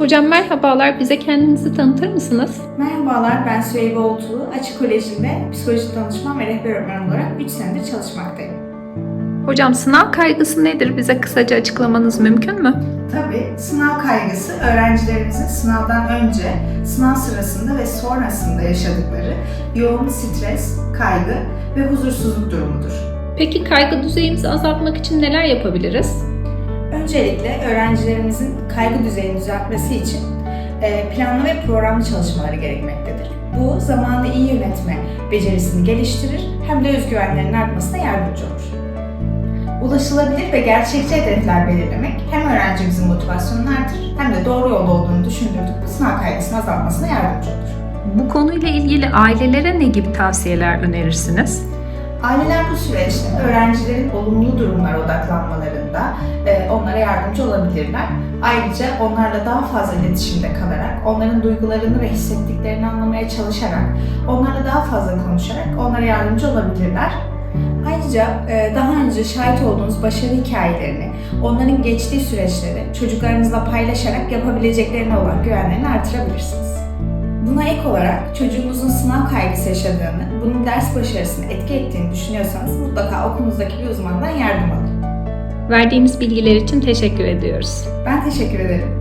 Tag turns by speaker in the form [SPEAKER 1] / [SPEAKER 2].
[SPEAKER 1] Hocam merhabalar, bize kendinizi tanıtır mısınız?
[SPEAKER 2] Merhabalar, ben Süheybe Oltulu. Açık Koleji'nde psikoloji danışman ve rehber öğretmen olarak 3 senedir çalışmaktayım.
[SPEAKER 1] Hocam sınav kaygısı nedir? Bize kısaca açıklamanız mümkün mü?
[SPEAKER 2] Tabii sınav kaygısı öğrencilerimizin sınavdan önce, sınav sırasında ve sonrasında yaşadıkları yoğun stres, kaygı ve huzursuzluk durumudur.
[SPEAKER 1] Peki kaygı düzeyimizi azaltmak için neler yapabiliriz?
[SPEAKER 2] Öncelikle öğrencilerimizin kaygı düzeyini düzeltmesi için e, planlı ve programlı çalışmaları gerekmektedir. Bu zamanı iyi yönetme becerisini geliştirir hem de özgüvenlerinin artmasına yardımcı olur. Ulaşılabilir ve gerçekçi hedefler belirlemek hem öğrencimizin motivasyonunu artırır hem de doğru yolda olduğunu düşündürdük sınav kaygısının azalmasına yardımcı olur.
[SPEAKER 1] Bu konuyla ilgili ailelere ne gibi tavsiyeler önerirsiniz?
[SPEAKER 2] Aileler bu süreçte öğrencilerin olumlu durumlara odaklanmalarında onlara yardımcı olabilirler. Ayrıca onlarla daha fazla iletişimde kalarak, onların duygularını ve hissettiklerini anlamaya çalışarak, onlarla daha fazla konuşarak onlara yardımcı olabilirler. Ayrıca e, daha önce şahit olduğunuz başarı hikayelerini, onların geçtiği süreçleri çocuklarınızla paylaşarak yapabileceklerine olan güvenlerini artırabilirsiniz. Buna ek olarak çocuğunuzun sınav kaygısı yaşadığını, bunun ders başarısını etki ettiğini düşünüyorsanız mutlaka okulunuzdaki bir uzmandan yardım alın.
[SPEAKER 1] Verdiğiniz bilgiler için teşekkür ediyoruz.
[SPEAKER 2] Ben teşekkür ederim.